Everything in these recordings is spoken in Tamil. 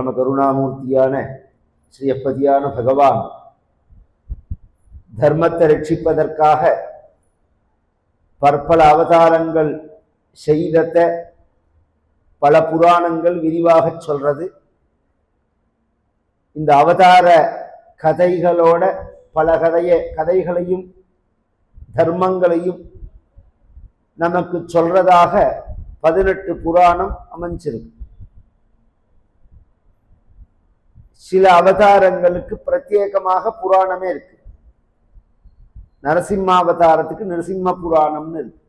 பரம கருணாமூர்த்தியான ஸ்ரீயப்பதியான பகவான் தர்மத்தை ரட்சிப்பதற்காக பற்பல அவதாரங்கள் செய்தத பல புராணங்கள் விரிவாக சொல்றது இந்த அவதார கதைகளோட பல கதைய கதைகளையும் தர்மங்களையும் நமக்கு சொல்றதாக பதினெட்டு புராணம் அமைஞ்சிருக்கு சில அவதாரங்களுக்கு பிரத்யேகமாக புராணமே இருக்கு. நரசிம்மாவதாரத்துக்கு நரசிம்ம புராணம்னு இருக்கு.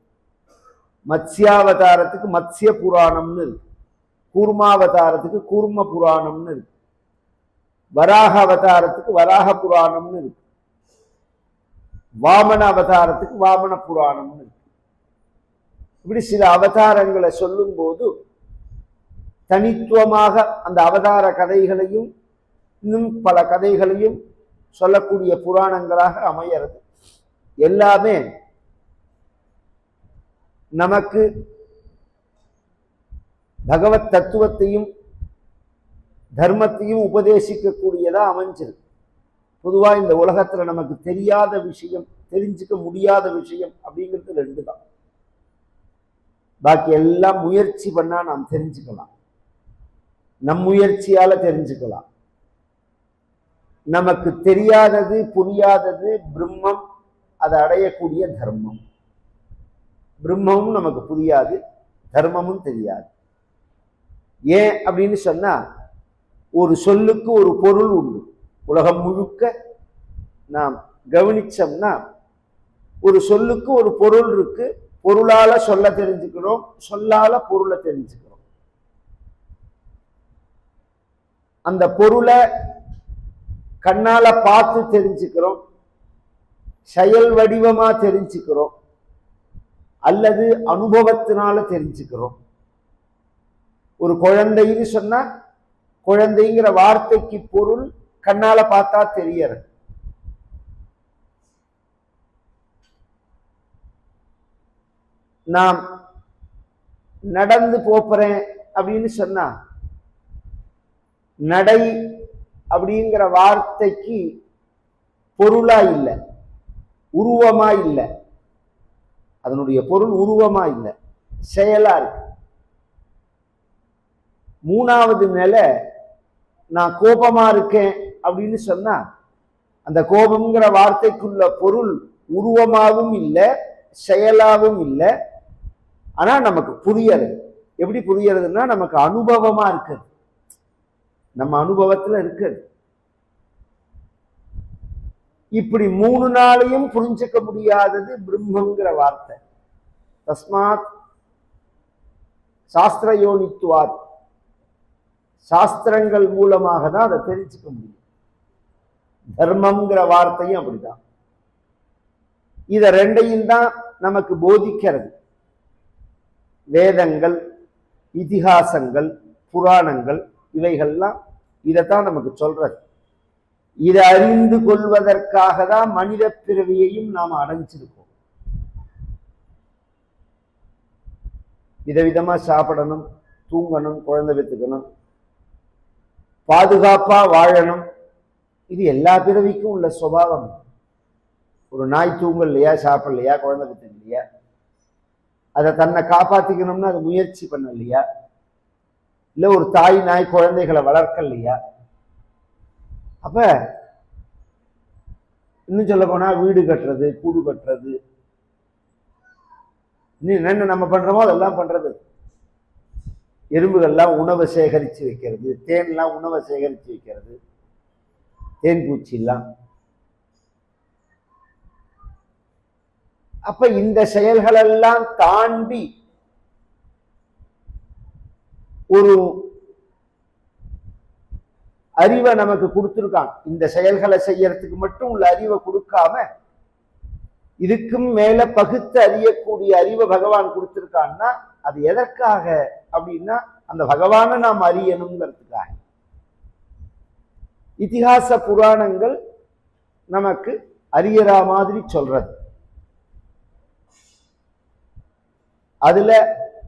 மத்ஸ்யாவதாரத்துக்கு மத்ஸ்ய புராணம்னு இருக்கு. கூர்மாவதாரத்துக்கு கூர்ம புராணம்னு இருக்கு. வராக அவதாரத்துக்கு வராக புராணம்னு இருக்கு. வாமன அவதாரத்துக்கு வாமன புராணம்னு இருக்கு. இப்படி சில அவதாரங்களை சொல்லும்போது தனித்துவமாக அந்த அவதார கதைகளையும் இன்னும் பல கதைகளையும் சொல்லக்கூடிய புராணங்களாக அமையறது. எல்லாமே நமக்கு பகவத் தத்துவத்தையும் தர்மத்தையும் உபதேசிக்கக்கூடியதாக அமைஞ்சிருக்கு. பொதுவா இந்த உலகத்துல நமக்கு தெரியாத விஷயம் தெரிஞ்சுக்க முடியாத விஷயம் அப்படிங்கிறது ரெண்டு தான் பாக்கி எல்லாம் முயற்சி பண்ணா நாம் தெரிஞ்சுக்கலாம். நம் முயற்சியால தெரிஞ்சுக்கலாம். நமக்கு தெரியாதது புரியாதது பிரம்மம். அதை அடையக்கூடிய தர்மம். பிரம்மமும் நமக்கு புரியாது தர்மமும் தெரியாது. ஏன் அப்படின்னு சொன்னால் ஒரு சொல்லுக்கு ஒரு பொருள் உண்டு. உலகம் முழுக்க நாம் கவனிச்சோம்னா ஒரு சொல்லுக்கு ஒரு பொருள் இருக்கு பொருளால சொல்ல தெரிஞ்சுக்கிறோம் சொல்லால பொருளை தெரிஞ்சுக்கிறோம். அந்த பொருளை கண்ணால் பார்த்து தெரிஞ்சுக்கிறோம். செயல் வடிவமாக தெரிஞ்சுக்கிறோம். அல்லது அனுபவத்தினால தெரிஞ்சுக்கிறோம். ஒரு குழந்தைன்னு சொன்னால் குழந்தைங்கிற வார்த்தைக்கு பொருள் கண்ணால பார்த்தா தெரியறது. நாம் நடந்து போகிறேன் அப்படின்னு சொன்னா நடை அப்படிங்கிற வார்த்தைக்கு பொருளா இல்லை. உருவமா இல்லை. அதனுடைய பொருள் உருவமா இல்லை. செயலா இருக்கு. மூணாவது நிலை நான் கோபமா இருக்கேன் அப்படின்னு சொன்னா அந்த கோபம்ங்கிற வார்த்தைக்குள்ள பொருள் உருவமாகவும் இல்லை செயலாகவும் இல்லை. ஆனால் நமக்கு புரியறது. எப்படி புரியறதுன்னா நமக்கு அனுபவமா இருக்குது நம்ம அனுபவத்துல இருக்குது. இப்படி மூணு நாளையும் புரிஞ்சுக்க முடியாதது பிரம்மங்கிற வார்த்தை. தஸ்மாத் சாஸ்திரயோனித்துவாத் சாஸ்திரங்கள் மூலமாக தான் அதை தெரிஞ்சுக்க முடியும். தர்மம்ங்கிற வார்த்தையும் அப்படிதான். இத ரெண்டையும் தான் நமக்கு போதிக்கிறது. வேதங்கள் இதிகாசங்கள் புராணங்கள் இவைகள்லாம் இதைத்தான் நமக்கு சொல்றது. இதை அறிந்து கொள்வதற்காக தான் மனித பிறவியையும் நாம் அடைஞ்சிருக்கோம். விதவிதமா சாப்பிடணும் தூங்கணும் குழந்தை பெற்றுக்கணும் பாதுகாப்பா வாழணும். இது எல்லா பிறவிக்கும் உள்ள சுபாவம். ஒரு நாய் தூங்கலையா சாப்பிடலையா குழந்தை பெற்றுக்கலையா அதை தன்னை காப்பாத்திக்கணும்னு அது முயற்சி பண்ணலையா இல்லை ஒரு தாய் நாய் குழந்தைகளை வளர்க்கலையா அப்ப இன்னும் சொல்ல போனா வீடு கட்டுறது கூடு கட்டுறது. என்ன என்னென்ன நம்ம பண்றோமோ அதெல்லாம் பண்றது. எறும்புகள்லாம் உணவை சேகரித்து வைக்கிறது தேன்லாம் உணவை சேகரித்து வைக்கிறது தேன் பூச்சிலாம். அப்ப இந்த செயல்களெல்லாம் தாண்டி ஒரு அறிவை நமக்கு கொடுத்துருக்கான் இந்த செயல்களை செய்யறதுக்கு மட்டும் உள்ள அறிவை கொடுக்காம இதுக்கும் மேல பகுத்து அறியக்கூடிய அறிவை பகவான் கொடுத்துருக்கான்னா அது எதற்காக? அப்படின்னா அந்த பகவானை நாம் அறியணுங்கிறதுக்காக. இதிகாச புராணங்கள் நமக்கு அறியறா மாதிரி சொல்றது. அதுல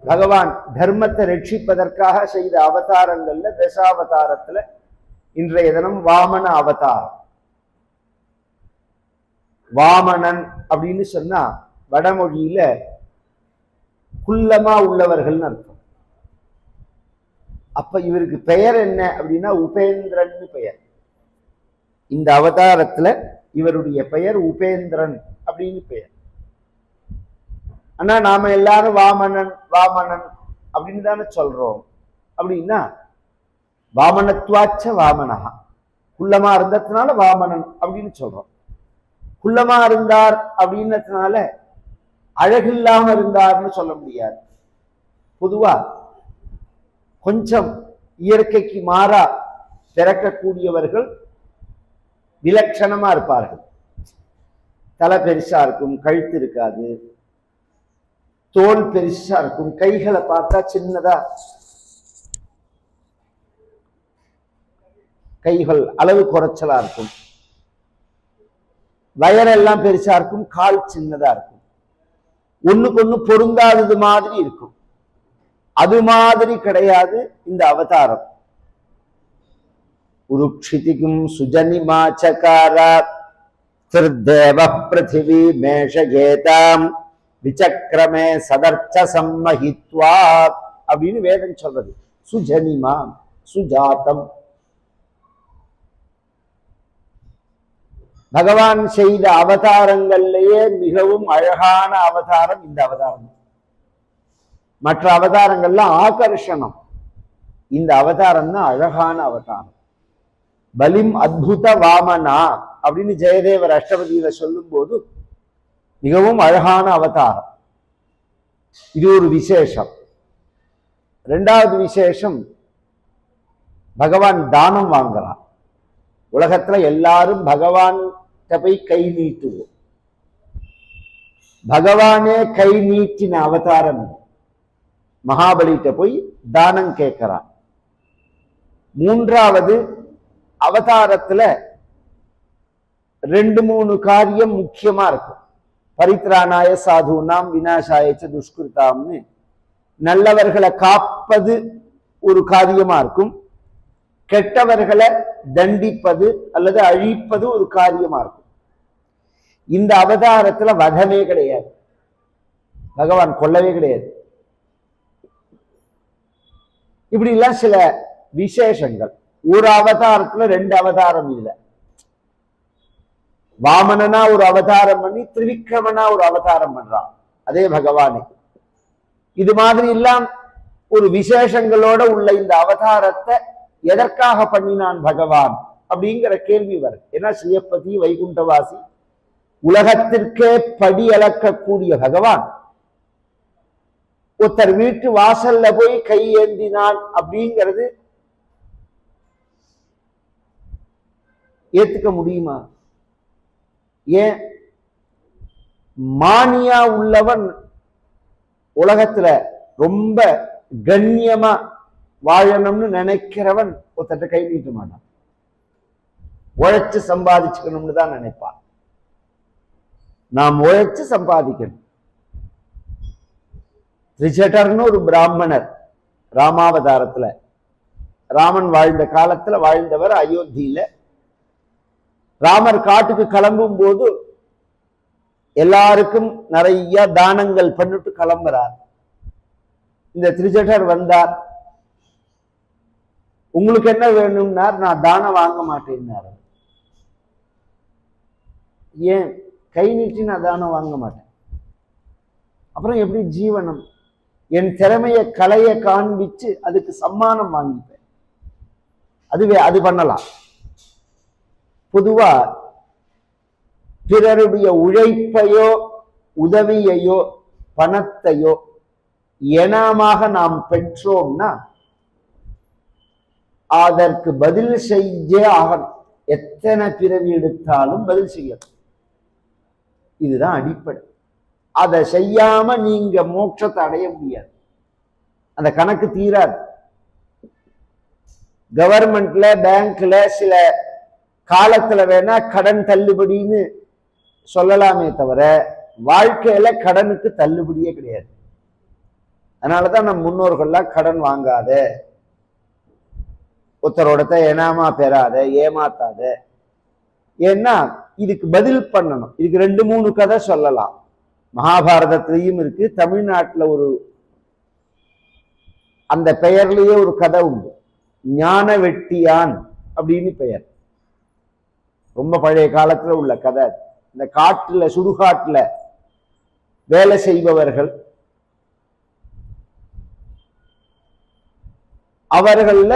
பகவான் தர்மத்தை ரட்சிப்பதற்காக செய்த அவதாரங்கள்ல தசாவதாரத்துல இன்றைய தினம் வாமன அவதாரம். வாமனன் அப்படின்னு சொன்னா வடமொழியில குள்ளமா உள்ளவர்கள்னு அர்த்தம். அப்ப இவருக்கு பெயர் என்ன அப்படின்னா உபேந்திரன் பெயர். இந்த அவதாரத்துல இவருடைய பெயர் உபேந்திரன் அப்படின்னு பெயர். ஆனா நாம எல்லாரும் வாமனன் வாமனன் அப்படின்னு தானே சொல்றோம். அப்படின்னா வாமனத்வாச்ச வாமனஹா குள்ளமா இருந்ததுனால வாமனன் அப்படின்னு சொல்றோம். குள்ளமா இருந்தார் அப்படின்னதுனால அழகில்லாம இருந்தார்னு சொல்ல முடியாது. பொதுவா கொஞ்சம் இயற்கைக்கு மாறா பிறக்கக்கூடியவர்கள் விலட்சணமா இருப்பார்கள். தலை பெருசா இருக்கும் கழுத்து இருக்காது. தோல் பெருசா இருக்கும். கைகளை பார்த்தா சின்னதா. கைகள் அளவு குறைச்சலா இருக்கும். வயரெல்லாம் பெருசா இருக்கும். கால் சின்னதா இருக்கும். ஒண்ணுக்கு ஒண்ணு பொருந்தாதது மாதிரி இருக்கும். அது மாதிரி கிடையாது இந்த அவதாரம். உருக்ஷிதிக்கும் சுஜனிமாச்சகாராத் திருதேவ பிருத்திவி மேஷகேதாம் விசக்கிரமே சதர்ச்ச சம்மஹித்வா அப்படின்னு வேதம் சொல்றது. சுஜனிமா சுஜாதம். பகவான் செய்த அவதாரங்கள்லேயே மிகவும் அழகான அவதாரம் இந்த அவதாரம். மற்ற அவதாரங்கள்லாம் ஆகர்ஷணம். இந்த அவதாரம் தான் அழகான அவதாரம். பலிம் அத்புத வாமனா அப்படின்னு ஜெயதேவர் அஷ்டபதியில சொல்லும் போது மிகவும் அழகான அவதாரம். இது ஒரு விசேஷம். ரெண்டாவது விசேஷம் பகவான் தானம் வாங்குறான் உலகத்துல எல்லாரும் பகவான் போய் கை நீட்டுவோம். பகவானே கை நீட்டின அவதாரம் மகாபலிகிட்ட மகாபலிட்ட போய் தானம் கேட்கிறான். மூன்றாவது அவதாரத்துல ரெண்டு மூணு காரியம் முக்கியமா இருக்கும். பரித்ராணாய சாதுனாம் விநாசாயச்ச துஷ்கிருதாம்னு. நல்லவர்களை காப்பது ஒரு காரியமா இருக்கும். கெட்டவர்களை தண்டிப்பது அல்லது அழிப்பது ஒரு காரியமா இருக்கும். இந்த அவதாரத்துல வதமே கிடையாது. பகவான் கொல்லவே கிடையாது. இப்படி எல்லாம் சில விசேஷங்கள். ஒரு அவதாரத்துல ரெண்டு அவதாரம் இல்லை. வாமனனா ஒரு அவதாரம் பண்ணி திரிவிக்ரமனா ஒரு அவதாரம் பண்றான். அதே பகவானே. இது மாதிரி எல்லாம் ஒரு விசேஷங்களோட உள்ள இந்த அவதாரத்தை எதற்காக பண்ணினான் பகவான் அப்படிங்கிற கேள்வி வரும். ஏன்னா ஸ்ரீயப்பதி வைகுண்டவாசி உலகத்திற்கே படி அளக்கக்கூடிய பகவான். ஒருத்தர் வீட்டு வாசல்ல போய் கை ஏந்தினான் அப்படிங்கிறது ஏத்துக்க முடியுமா? ஏன்? மானியா உள்ளவன் உலகத்துல ரொம்ப கண்ணியமா வாழணும்னு நினைக்கிறவன் ஒருத்தட்ட கை நீட்ட மாட்டான். உழைச்சு சம்பாதிச்சுக்கணும்னு தான் நினைப்பான். நாம் உழைச்சு சம்பாதிக்கணும். ரிச்சட்டர்னு ஒரு பிராமணர் ராமாவதாரத்துல ராமன் வாழ்ந்த காலத்துல வாழ்ந்தவர் அயோத்தியில ராமர் காட்டுக்கு கிளம்பும் போது எல்லாருக்கும் நிறைய தானங்கள் பண்ணிட்டு கிளம்புறார். இந்த திருஜடர் வந்தார். உங்களுக்கு என்ன வேணும்னார் நான் தானம் வாங்க மாட்டேன்னார். ஏன்? கை நீட்டி நான் தானம் வாங்க மாட்டேன். அப்புறம் எப்படி ஜீவனம்? என் திறமையை கலையை காண்பிச்சு அதுக்கு சம்மானம் வாங்கிப்பேன். அதுவே அது பண்ணலாம். பொதுவா பிறருடைய உழைப்பையோ உதவியையோ பணத்தையோ எனமாக நாம் பெற்றோம்னா அதற்கு பதில் செய்ய ஆகணும். எத்தனை பிறவி எடுத்தாலும் பதில் செய்யணும். இதுதான் அடிப்படை. அதை செய்யாம நீங்க மோட்சத்தை அடைய முடியாது. அந்த கணக்கு தீராது. கவர்மெண்ட்ல பேங்க்ல சில காலத்துல வேணா கடன் தள்ளுபடின்னு சொல்லலாமே தவிர வாழ்க்கையில கடனுக்கு தள்ளுபடியே கிடையாது. அதனாலதான் நம் முன்னோர்கள்லாம் கடன் வாங்காத. ஒருத்தரோடத்த ஏனாமா பெறாத ஏமாத்தாத. ஏன்னா இதுக்கு பதில் பண்ணணும். இதுக்கு ரெண்டு மூணு கதை சொல்லலாம். மகாபாரதத்திலையும் இருக்கு தமிழ்நாட்டுல ஒரு அந்த பெயர்லயே ஒரு கதை உண்டு. ஞான வெட்டியான் அப்படின்னு பெயர். ரொம்ப பழைய காலத்துல உள்ள கதை இந்த காட்டுல சுடுகாட்டுல வேலை செய்பவர்கள் அவர்கள்ல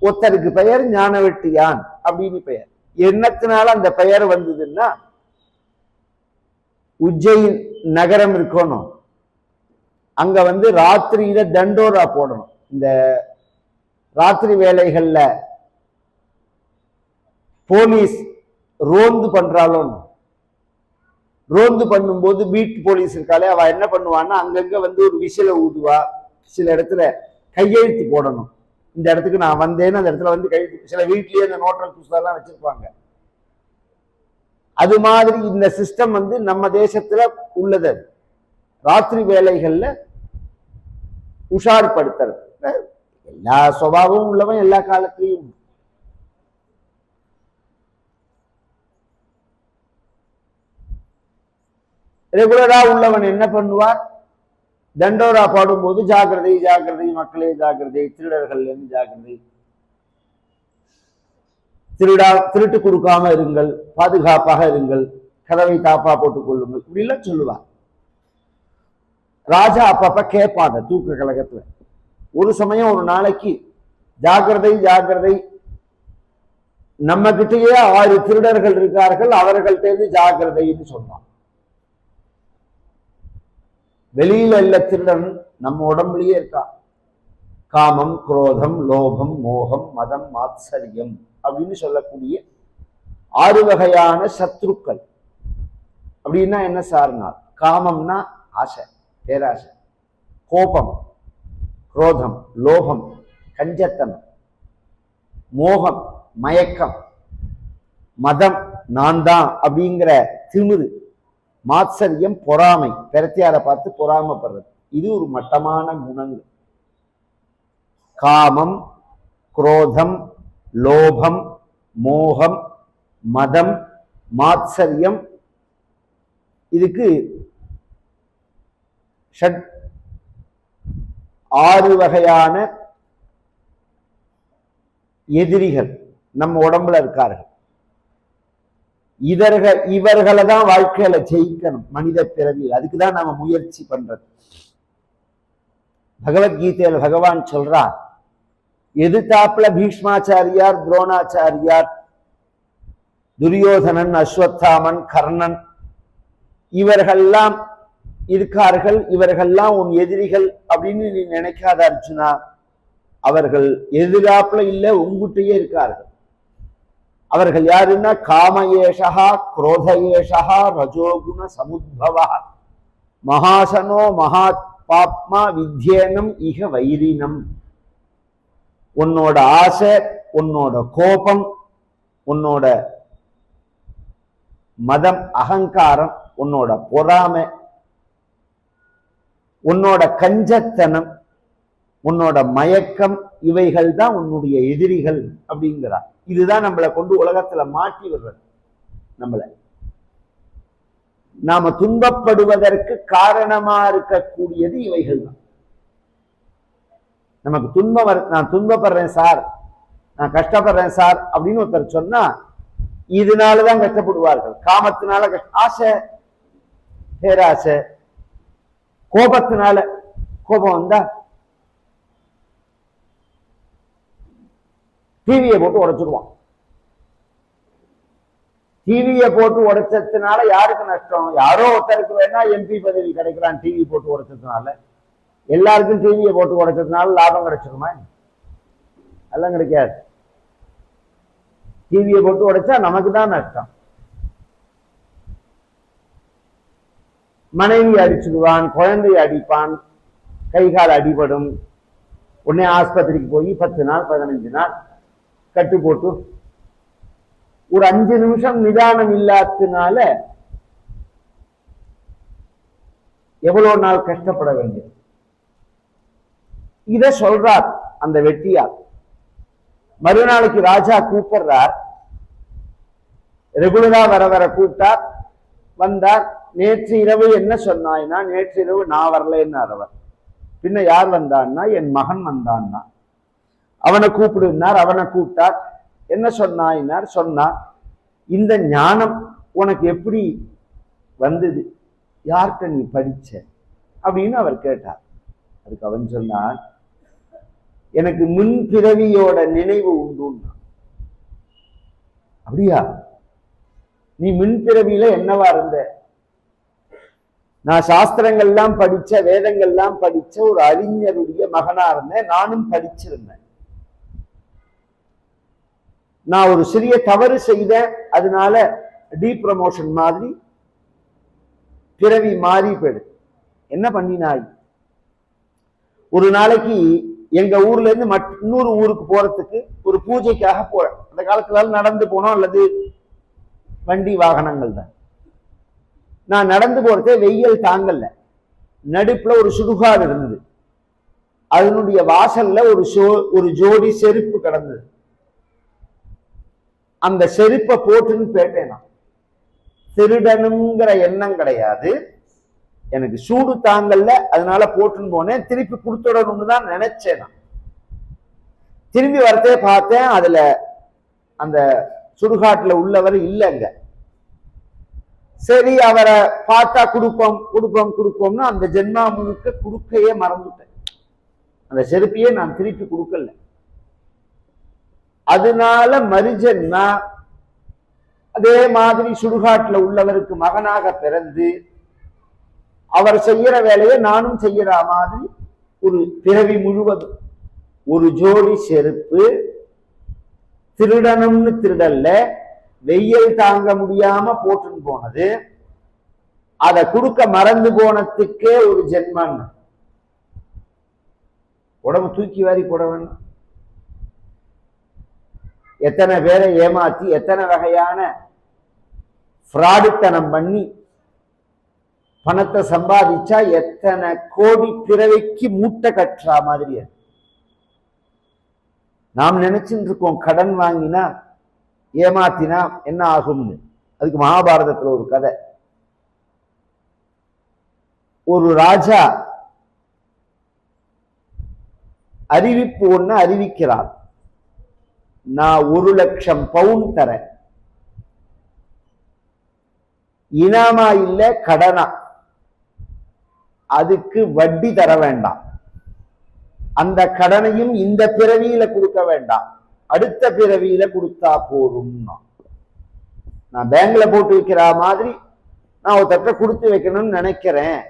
ஒருத்தருக்கு பெயர் ஞானவெட்டியான் அப்படின்னு பெயர். என்னத்தினால அந்த பெயர் வந்ததுன்னா உஜ்ஜயின் நகரம் இருக்கணும். அங்க வந்து ராத்திரியில தண்டோரா போடணும். இந்த ராத்திரி வேலைகள்ல போலீஸ் ரோந்து பண்றாலும் ரோந்து பண்ணும்போது பீட் போலீஸ் இருக்காளே அவ என்ன பண்ணுவான்னா அங்கங்க வந்து ஒரு விசில ஊதுவா. சில இடத்துல கையெழுத்து போடணும். இந்த இடத்துக்கு நான் வந்தேன்னு அந்த இடத்துல வந்து கையெழுத்து சில வீட்லயே அந்த நோட்டல் புஸ்தகம் வச்சிருப்பாங்க. அது மாதிரி இந்த சிஸ்டம் வந்து நம்ம தேசத்துல உள்ளது அது. ராத்திரி வேலைகள்ல உஷார்படுத்துறது. எல்லா சுபாவமும் உள்ளவன் எல்லா காலத்திலையும். ரெகுலரா உள்ளவன் என்ன பண்ணுவார் தண்டோரா பாடும்போது ஜாக்கிரதை ஜாக்கிரதை மக்களே ஜாக்கிரதை திருடர்கள் என்று ஜாக்கிரதை. திருடா திருட்டு கொடுக்காம இருங்கள் பாதுகாப்பாக இருங்கள் கதவை தாப்பா போட்டுக் கொள்ளுங்கள். இப்படிலாம் சொல்லுவார் ராஜா அப்பப்ப கேட்பான் அந்த தூக்க கழகத்துல. ஒரு சமயம் ஒரு நாளைக்கு ஜாக்கிரதை ஜாக்கிரதை. நம்ம கிட்டேயே ஆறு திருடர்கள் இருக்கார்கள் அவர்கள்ட்ட இருந்து ஜாக்கிரதைன்னு சொன்னான் வெளியில இல்ல திருடன் நம்ம உடம்புலயே இருக்கா? காமம் குரோதம் லோபம் மோகம் மதம் மாத்சரியம் அப்படின்னு சொல்லக்கூடிய ஆறு வகையான சத்ருக்கள். அப்படின்னா என்ன சார்னா காமம்னா ஆசை பேராசை. கோபம் குரோதம் லோகம் கஞ்சத்தனம். மோகம் மயக்கம். மதம் நான் தான் அப்படிங்கிற திமிரு மாத்சரியம் பொறாமை. பெரத்தியாரை பார்த்து பொறாமப்படுறது. இது ஒரு மட்டமான குணங்கள். காமம் குரோதம் லோபம் மோகம் மதம் மாத்சரியம். இதுக்கு ஷட் ஆறு வகையான எதிரிகள் நம்ம உடம்புல இருக்கார்கள். இதர்கள் இவர்களை தான் வாழ்க்கையில ஜெயிக்கணும் மனித பிறவியில். அதுக்குதான் நாம முயற்சி பண்றது. பகவத்கீதையில பகவான் சொல்றார் எதிர்த்தாப்புல பீஷ்மாச்சாரியார் துரோணாச்சாரியார் துரியோதனன் அஸ்வத்தாமன் கர்ணன் இவர்கள்லாம் இருக்கார்கள் இவர்கள்லாம் உன் எதிரிகள் அப்படின்னு நீ நினைக்காத அர்ஜுனா அவர்கள் எதிராப்புல இல்ல உங்குட்டையே இருக்கார்கள். அவர்கள் யாருன்னா காமயேஷா குரோதயேஷா ரஜோகுண சமுத்பவா. மகாசனோ மகாத் பாப்மா வித்யேனம் இக வைரினம். உன்னோட ஆசை உன்னோட கோபம் உன்னோட மதம் அகங்காரம் உன்னோட பொறாமை உன்னோட கஞ்சத்தனம் உன்னோட மயக்கம் இவைகள் தான் உன்னுடைய எதிரிகள் அப்படிங்கிறார். இதுதான் நம்மளை கொண்டு உலகத்துல மாட்டி விடுறது. நம்மள. நாம துன்பப்படுவதற்கு காரணமா இருக்கக்கூடியது இவைகள் தான் நமக்கு துன்பம் நான் துன்பப்படுறேன் சார் நான் கஷ்டப்படுறேன் சார் அப்படின்னு ஒருத்தர் சொன்னா இதனாலதான் கஷ்டப்படுவார்கள். காமத்தினால கஷ்ட ஆசை பேராசை கோபத்தினால கோபம் வந்தா டிவியை போட்டு உடைச்சிருவான். டிவியை போட்டு உடைச்சதுனால யாருக்கு நஷ்டம்? யாரோ ஒருத்தருக்கு வேணா எம்பி பதவி கிடைக்கிறான் டிவி போட்டு உடைச்சதுனால? எல்லாருக்கும் டிவியை போட்டு உடைச்சதுனால லாபம் கிடைச்சிருமா? அதெல்லாம் கிடைக்காது. டிவியை போட்டு உடைச்சா நமக்கு தான் நஷ்டம். மனைவி அடிச்சிடுவான் குழந்தையை அடிப்பான் கை கால் அடிபடும். உடனே ஆஸ்பத்திரிக்கு போய் பத்து நாள் பதினஞ்சு நாள் கட்டு போட்டு ஒரு அஞ்சு நிமிஷம் நிதானம் இல்லாததுனால எவ்வளவு நாள் கஷ்டப்பட வேண்டியது இத சொல்றார் அந்த வெட்டியார். மறுநாளைக்கு ராஜா கூப்பிடுறார். ரெகுலரா வர வர கூப்பிட்டார். வந்தார். நேற்று இரவு என்ன சொன்னாய்னா நேற்று இரவு நான் வரலன்னு அவர். பின்ன யார் வந்தான்னா என் மகன் வந்தான்னா. அவனை கூப்பிடுனார் அவனை கூப்பிட்டார். என்ன சொன்னாயினார்? சொன்னார் இந்த ஞானம் உனக்கு எப்படி வந்தது? யார்கிட்ட நீ படிச்ச? அப்படின்னு அவர் கேட்டார். அதுக்கு அவன் சொன்னான் எனக்கு முன் பிறவியோட நினைவு உண்டுன்னா அப்படியா? நீ முன்பிறவியில என்னவா இருந்த? நான் சாஸ்திரங்கள்லாம் படிச்ச வேதங்கள்லாம் படிச்ச ஒரு அறிஞருடைய மகனா இருந்தேன். நானும் படிச்சிருந்தேன். நான் ஒரு சிறிய தவறு செய்தேன் அதனால டீ ப்ரமோஷன் மாதிரி பிறவி மாறி போயிடு என்ன பண்ணினாய்? ஒரு நாளைக்கு எங்க ஊர்ல இருந்து இன்னொரு ஊருக்கு போறதுக்கு ஒரு பூஜைக்காக போறேன் அந்த காலத்துல நடந்து போனோம் அல்லது வண்டி வாகனங்கள் தான். நான் நடந்து போறதே வெயில் தாங்கல்ல நடுப்புல ஒரு சுடுகாடு இருந்தது. அதனுடைய வாசல்ல ஒரு சோ ஒரு ஜோடி செருப்பு கிடந்தது. அந்த செருப்பை போட்டுன்னு போயிட்டேன் நான். திருடனுங்கிற எண்ணம் கிடையாது. எனக்கு சூடு தாங்கல்ல அதனால போட்டுன்னு போனேன். திருப்பி கொடுத்துடணும்னு தான் நினைச்சேன் நான். திரும்பி வரதே பார்த்தேன் அதுல அந்த சுடுகாட்டுல உள்ளவர் இல்லைங்க. சரி அவரை பார்த்தா கொடுப்போம் கொடுப்போம் கொடுப்போம்னு அந்த ஜென்மா முழுக்க கொடுக்கையே மறந்துட்டேன். அந்த செருப்பையே நான் திருப்பி கொடுக்கல. அதனால மறுஜென்மா அதே மாதிரி சுடுகாட்டுல உள்ளவருக்கு மகனாக பிறந்து அவர் செய்யற வேலையை நானும் செய்யற மாதிரி ஒரு பிறவி முழுவதும். ஒரு ஜோடி செருப்பு. திருடணும்னு திருடல்ல. வெயில் தாங்க முடியாம போட்டுன்னு போனது. அதை கொடுக்க மறந்து போனதுக்கே ஒரு ஜென்மன் உடம்பு தூக்கி வாரி போட வேணும் எத்தனை பேரை ஏமாத்தி எத்தனை வகையான ஃப்ராடுத்தனம் பண்ணி பணத்தை சம்பாதிச்சா எத்தனை கோடி பிறவைக்கு மூட்டை கட்டுறா மாதிரி அது. நாம் நினைச்சுட்டு இருக்கோம் கடன் வாங்கினா ஏமாத்தினா என்ன ஆகும்னு. அதுக்கு மகாபாரதத்துல ஒரு கதை. ஒரு ராஜா அறிவிப்பு ஒன்று அறிவிக்கிறார் நான் ஒரு லட்சம் பவுன் தரேன். இனாமா இல்லை கடனா? அதுக்கு வட்டி தர வேண்டாம். அந்த கடனையும் இந்த பிறவியில கொடுக்க வேண்டாம். அடுத்த பிறவியில கொடுத்தா போதும்னா நான் பேங்க்ல போட்டு வைக்கிற மாதிரி நான் ஒருத்தட்ட கொடுத்து வைக்கணும்னு நினைக்கிறேன்.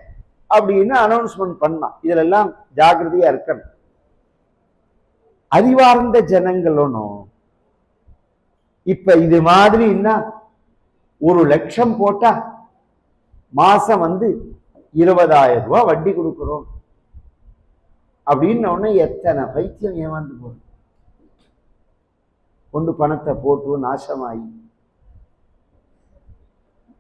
அப்படின்னு அனௌன்ஸ்மெண்ட் பண்ணான். இதுல எல்லாம் ஜாக்கிரதையா இருக்கணும். அறிவார்ந்த ஜனங்களும் இப்ப இது மாதிரின்னா ஒரு லட்சம் போட்டா மாசம் வந்து இருபதாயிரம் ரூபாய் வட்டி கொடுக்குறோம். அப்படின்னு உடனே எத்தனை பைத்தியம் ஏமாந்து போகும் கொண்டு பணத்தை போட்டு நாசமாயி.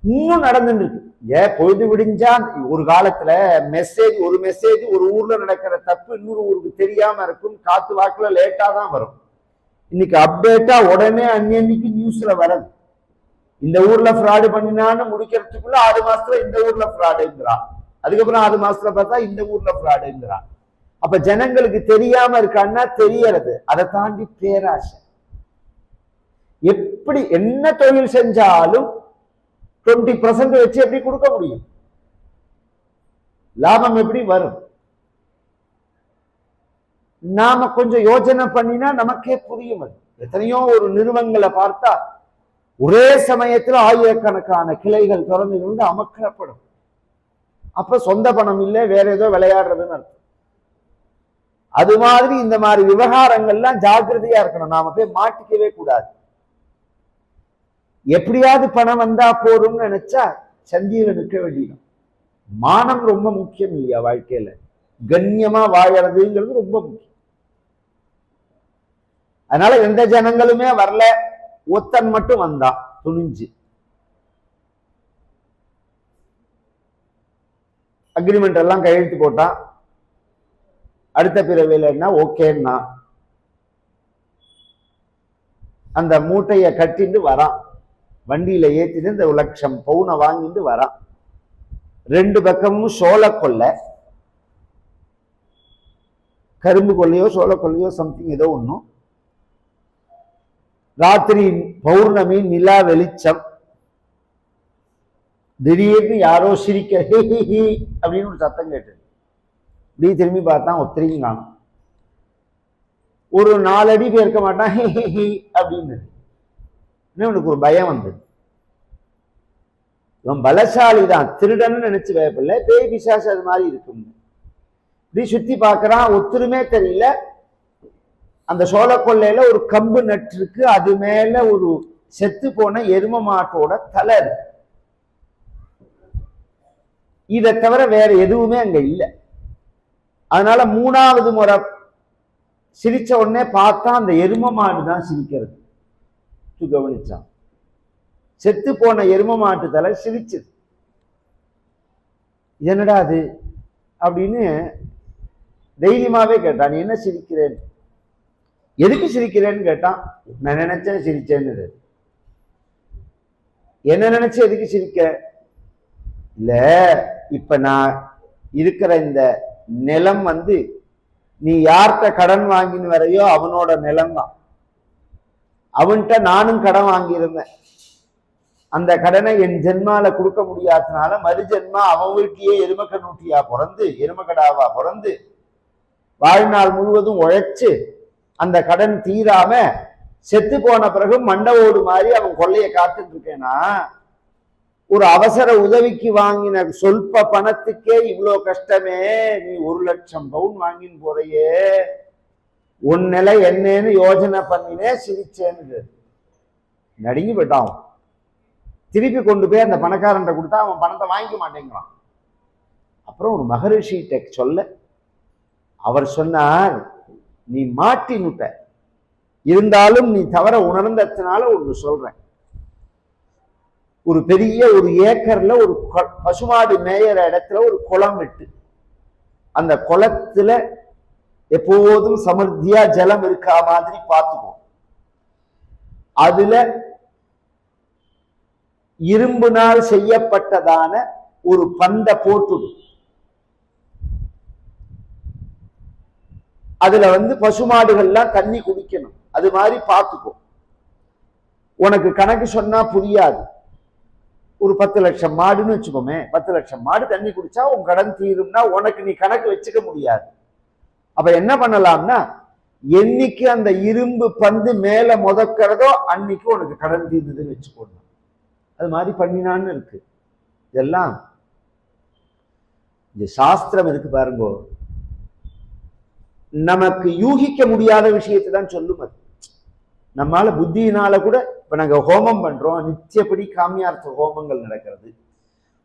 இன்னும் நடந்துட்டு இருக்கு. ஏன் பொழுது விடிஞ்சா ஒரு காலத்துல மெசேஜ் ஒரு மெசேஜ் ஒரு ஊர்ல நடக்கிற தப்பு இன்னொரு ஊருக்கு தெரியாம இருக்கும். காத்து வாக்குல லேட்டா தான் வரும். இன்னைக்கு அப்டேட்டா உடனே அன்னைக்கு நியூஸ்ல வரது இந்த ஊர்ல ஃப்ராடு பண்ணினான்னு முடிக்கிறதுக்குள்ள ஆறு மாசத்துல இந்த ஊர்ல ஃப்ராடுங்கிறான் அதுக்கப்புறம் ஆறு மாசத்துல பார்த்தா இந்த ஊர்ல ஃப்ராடுங்கிறான் அப்ப ஜனங்களுக்கு தெரியாம இருக்கான்னா தெரியறது. அதை தாண்டி பேராசை. எப்படி என்ன தொழில் செஞ்சாலும் டுவெண்ட்டி பர்சன்ட் வச்சு எப்படி கொடுக்க முடியும்? லாபம் எப்படி வரும்? நாம கொஞ்சம் யோசனை பண்ணினா நமக்கே புரியும் அது. எத்தனையோ ஒரு நிறுவனங்களை பார்த்தா ஒரே சமயத்துல ஆயிரக்கணக்கான கிளைகள் திறந்து இருந்து அமக்கப்படும் அப்ப சொந்த பணம் இல்லை வேற ஏதோ விளையாடுறதுன்னு அர்த்தம். அது மாதிரி இந்த மாதிரி விவகாரங்கள்லாம் ஜாக்கிரதையா இருக்கணும். நாம போய் மாட்டிக்கவே கூடாது. எப்படியாவது பணம் வந்தா போதும்னு நினைச்சா சந்தியில நிற்க வேண்டியது. மானம் ரொம்ப முக்கியம் இல்லையா வாழ்க்கையில? கண்ணியமா வாழறதுங்கிறது ரொம்ப முக்கியம். அதனால எந்த ஜனங்களுமே வரல ஒத்தன் மட்டும் வந்தான் துணிஞ்சு. அக்ரிமெண்ட் எல்லாம் கையெழுத்து போட்டான் அடுத்த பிறவியில் என்ன? ஓகேன்னா அந்த மூட்டையை கட்டிட்டு வரான். வண்டியில ஏத்திட்டு இந்த லட்சம் பவுனை வாங்கிட்டு வரான். ரெண்டு பக்கமும் சோள கொள்ளை. கரும்பு கொள்ளையோ சோள கொள்ளையோ சம்திங் ஏதோ ஒன்றும் ராத்திரி பௌர்ணமி நிலா வெளிச்சம். திடீர்னு யாரோ சிரிக்க அப்படின்னு ஒரு சத்தம் கேட்டது. இப்படி திரும்பி பார்த்தா ஒத்திரியும் காணும். ஒரு நாலடி போய் இருக்க மாட்டான் ஹி ஹி அப்படின்னு இவனுக்கு ஒரு பயம் வந்தது. இவன் பலசாலி தான் திருடன்னு நினைச்சு பயப்பில்லை பேய் பிசாசு அது மாதிரி இருக்கும். இப்படி சுத்தி பார்க்கறான். ஒத்துருமே தெரியல. அந்த சோழ கொள்ளையில ஒரு கம்பு நட்டு இருக்கு. அது மேல ஒரு செத்து போன எரும மாட்டோட தலை இருக்கு. இதை தவிர வேற எதுவுமே அங்க இல்லை. அதனால மூணாவது முறை சிரிச்ச உடனே பார்த்தா அந்த எரும மாடு தான் சிரிக்கிறது. உற்று கவனிச்சான். செத்து போன எரும மாட்டு தலை சிரிச்சுது. இது என்னடா அது? அப்படின்னு தைரியமாகவே கேட்டான். நீ என்ன சிரிக்கிறேன்? எதுக்கு சிரிக்கிறேன்னு? கேட்டான். நான் நினைச்சேன் சிரிச்சேன்னு என்ன நினைச்சு எதுக்கு சிரிக்க? இல்ல இப்ப நான் இருக்கிற இந்த நிலம் வந்து நீ யார்கிட்ட கடன் வாங்கின்னு வரையோ அவனோட நிலம் தான் அவன்கிட்ட நானும் கடன் வாங்கியிருந்தேன். அந்த கடனை என் ஜென்மால கொடுக்க முடியாதனால மறு ஜென்மா அவன் வீட்லயே எருமக்கண்ணூட்டியா பிறந்து எருமக்கடாவா பிறந்து வாழ்நாள் முழுவதும் உழைச்சு அந்த கடன் தீராம செத்து போன பிறகு மண்டவோடு மாதிரி அவன் கொள்ளைய காத்துட்டு இருக்கேனா? ஒரு அவசர உதவிக்கு வாங்கின சொல்ப பணத்துக்கே இவ்வளோ கஷ்டமே நீ ஒரு லட்சம் பவுன் வாங்கின்னு போறையே. உன் நிலை என்னன்னு யோஜனை பண்ணினே சிரிச்சேன்னு நடுங்கி போயிட்டான் அவன். திருப்பி கொண்டு போய் அந்த பணக்காரன்ட்ட கொடுத்தா அவன் பணத்தை வாங்கிக்க மாட்டேங்கிறான். அப்புறம் ஒரு மகரிஷிகிட்ட சொல்ல அவர் சொன்னார் நீ மாட்டினுட்ட இருந்தாலும் நீ தவற உணர்ந்ததுனால ஒன்று சொல்றேன். ஒரு பெரிய ஒரு ஏக்கர்ல ஒரு கொ- பசுமாடு மேயற இடத்துல ஒரு குளம் விட்டு அந்த குளத்துல எப்போதும் சமர்த்தியா ஜலம் இருக்கா மாதிரி பார்த்துக்கும் அதுல இரும்புனால் செய்யப்பட்டதான ஒரு பந்தை போட்டு அதுல வந்து பசுமாடுகள்லாம் தண்ணி குடிக்கணும். அது மாதிரி பார்த்துக்கும் உனக்கு கணக்கு சொன்னா புரியாது. ஒரு பத்து லட்சம் மாடுன்னு வச்சுக்கோமே. பத்து லட்சம் மாடு தண்ணி குடிச்சா உன் கடன் தீரும்னா உனக்கு நீ கணக்கு வச்சுக்க முடியாது. அப்ப என்ன பண்ணலாம்னா என்னைக்கு அந்த இரும்பு பந்து மேல முதக்கிறதோ அன்னைக்கு உனக்கு கடன் தீர்ந்ததுன்னு வச்சுக்கோணும். அது மாதிரி பண்ணினான்னு இருக்கு. இதெல்லாம் இந்த சாஸ்திரம் இருக்கு பாருங்கோ. நமக்கு யூகிக்க முடியாத விஷயத்தை தான் சொல்லும் அது. நம்மால புத்தியினால கூட இப்ப நாங்க ஹோமம் பண்றோம். நித்தியப்படி காமியார்த்த ஹோமங்கள் நடக்கிறது.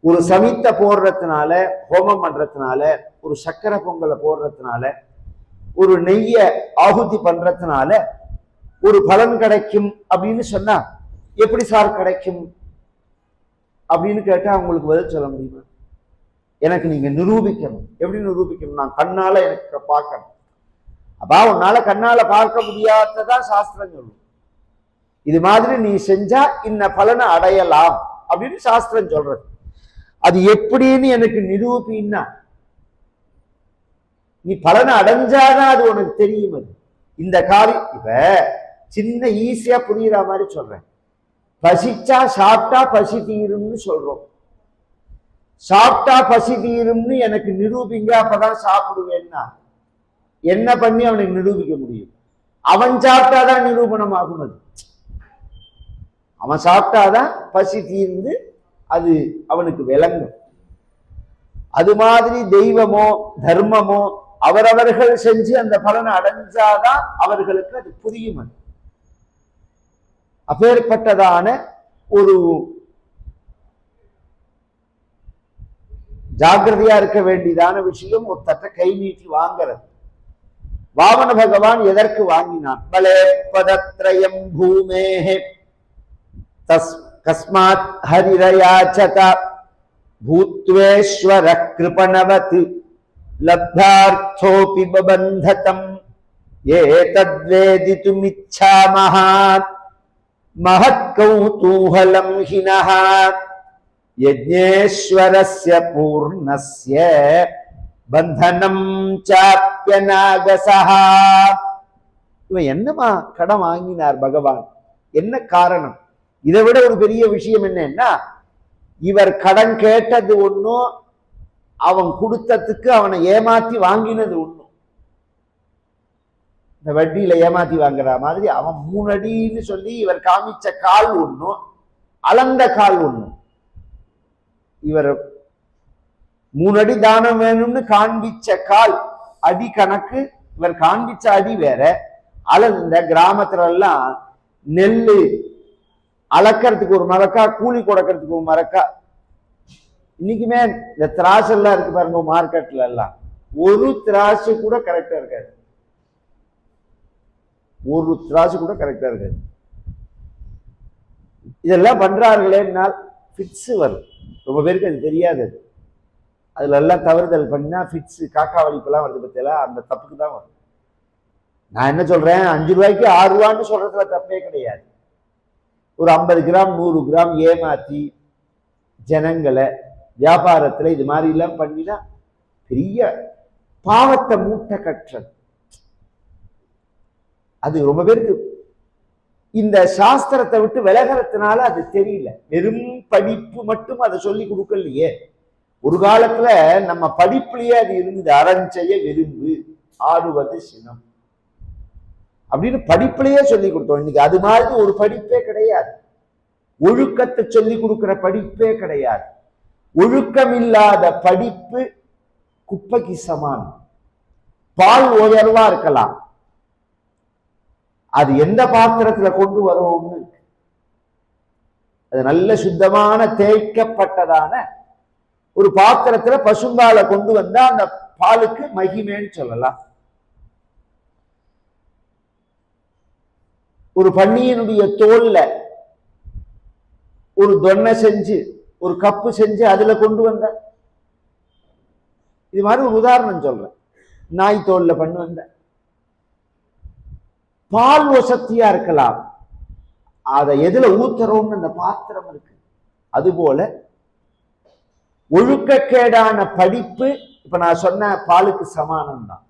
ஒரு சமித்த போடுறதுனால ஹோமம் பண்றதுனால ஒரு சக்கரை பொங்கலை போடுறதுனால ஒரு நெய்ய ஆகுதி பண்றதுனால ஒரு பலன் கிடைக்கும் அப்படின்னு சொன்னா எப்படி சார் கிடைக்கும்? அப்படின்னு கேட்டா அவங்களுக்கு பதில் சொல்ல முடியுமா? எனக்கு நீங்க நிரூபிக்கணும். எப்படி நிரூபிக்கணும்? நான் கண்ணால எனக்கு பார்க்கணும். அப்பா உன்னால கண்ணால பார்க்க முடியாததான் சாஸ்திரம் சொல்லும். இது மாதிரி நீ செஞ்சா இன்ன பலனை அடையலாம் அப்படின்னு சாஸ்திரம் சொல்றது. அது எப்படின்னு எனக்கு நிரூபின்னா நீ பலனை அடைஞ்சாதான் அது உனக்கு தெரியும் அது. இந்த காரியம் இப்ப சின்ன ஈஸியா புரியுற மாதிரி சொல்றேன். பசிச்சா சாப்பிட்டா பசி தீரும்னு சொல்றோம். சாப்பிட்டா பசி தீரும்னு எனக்கு நிரூபிங்க அப்பதான் சாப்பிடுவேன்னா என்ன பண்ணி அவனுக்கு நிரூபிக்க முடியும்? அவன் சாப்பிட்டாதான் நிரூபணம் ஆகும் அது அவன் சாப்பிட்டாதான் பசி தீர்ந்து அது அவனுக்கு விளங்கும். அது மாதிரி தெய்வமோ தர்மமோ அவரவர்கள் செஞ்சு அந்த பலனை அடைஞ்சாதான் அவர்களுக்கு அது புரியும் அது. அப்பேற்பட்டதான ஒரு ஜாக்கிரதையா இருக்க வேண்டியதான விஷயம் ஒரு தட்ட கை நீட்டி வாங்கிறது. வாமன பகவான் எதற்கு வாங்கினான்? பலே பதத்ரயம் பூமேஹே. தஸ் கஸ்மாத் ஹரிரயாச்சதா பூத்வேஸ்வர கிருபணவத். லப்தார்த்தோபி பபந்ததம் ஏதத்வேதித்துமிச்சாமஹ மகத் கௌதூஹலம் ஹினஹ யஜ்ஞேஸ்வரஸ்ய பூர்ணஸ்ய பந்தனம் சாப்பியநாகசஹா இவன் என்னமா கடன் வாங்கினார் பகவான்? என்ன காரணம்? இதை விட ஒரு பெரிய விஷயம் என்னன்னா இவர் கடன் கேட்டது ஒன்றும் அவன் கொடுத்ததுக்கு அவனை ஏமாத்தி வாங்கினது ஒண்ணும் இந்த வட்டியில ஏமாத்தி வாங்குற மாதிரி அவன் மூணு அடின்னு சொல்லி இவர் காமிச்ச கால் ஒண்ணும் அளந்த கால் ஒண்ணும் இவர் மூணு அடி தானம் வேணும்னு காண்பிச்ச கால் அடி கணக்கு இவர் காண்பிச்ச அடி வேற அளந்த கிராமத்துல எல்லாம் நெல்லு அளக்கறதுக்கு ஒரு மரக்கா கூலி கொடுக்கறதுக்கு ஒரு மரக்கா இன்னைக்குமே இந்த திராசு எல்லாம் இருக்கு பாருங்க மார்க்கெட்ல எல்லாம். ஒரு திராசு கூட கரெக்டா இருக்காது. ஒரு திராசு கூட கரெக்டா இருக்காது. இதெல்லாம் பண்றார்களேனால் ஃபிட்ஸு வரும். ரொம்ப பேருக்கு அது தெரியாது அது. அதுல எல்லாம் தவறுதல் பண்ணா ஃபிட்ஸு காக்கா வலிப்பெல்லாம் வருது பத்தியெல்லாம் அந்த தப்புக்கு தான் வரும். நான் என்ன சொல்றேன்? அஞ்சு ரூபாய்க்கு ஆறு ரூபான்னு சொல்றதுல தப்பே கிடையாது. ஒரு ஐம்பது கிராம் நூறு கிராம் ஏமாத்தி ஜனங்களை வியாபாரத்துல இது மாதிரி எல்லாம் பண்ணினா பெரிய பாவத்தை மூட்டை கட்டுறது அது ரொம்ப பேருக்கு இந்த சாஸ்திரத்தை விட்டு விலகிறதுனால அது தெரியல. வெறும் படிப்பு மட்டும் அதை சொல்லி கொடுக்கலையே. ஒரு காலத்துல நம்ம படிப்புலயே அது இருந்தது. அறஞ்செய்ய விரும்பு ஆடுவது சினம். அப்படின்னு படிப்புலயே சொல்லி கொடுத்தோம். இன்னைக்கு அது மாதிரி ஒரு படிப்பே கிடையாது. ஒழுக்கத்தை சொல்லி கொடுக்கிற படிப்பே கிடையாது. ஒழுக்கமில்லாத படிப்பு குப்பைக்கு சமானம் பால் உயர்வா இருக்கலாம். அது எந்த பாத்திரத்துல கொண்டு வருவோம்னு அது நல்ல சுத்தமான தேய்க்கப்பட்டதான ஒரு பாத்திரத்துல பசும்பாலை கொண்டு வந்தா அந்த பாலுக்கு மகிமேன்னு சொல்லலாம். ஒரு பன்னியினுடைய தோல்ல ஒரு தொன்னை செஞ்சு ஒரு கப்பு செஞ்சு அதுல கொண்டு வந்தேன் இது மாதிரி ஒரு உதாரணம் சொல்றேன். நாய் தோல்ல பண்ணு வந்தேன் பால் வசத்தியா இருக்கலாம். அதை எதுல ஊத்துறோம்னு அந்த பாத்திரம் இருக்கு. அதுபோல ஒழுக்கக்கேடான படிப்பு இப்ப நான் சொன்ன பாலுக்கு சமானம் தான்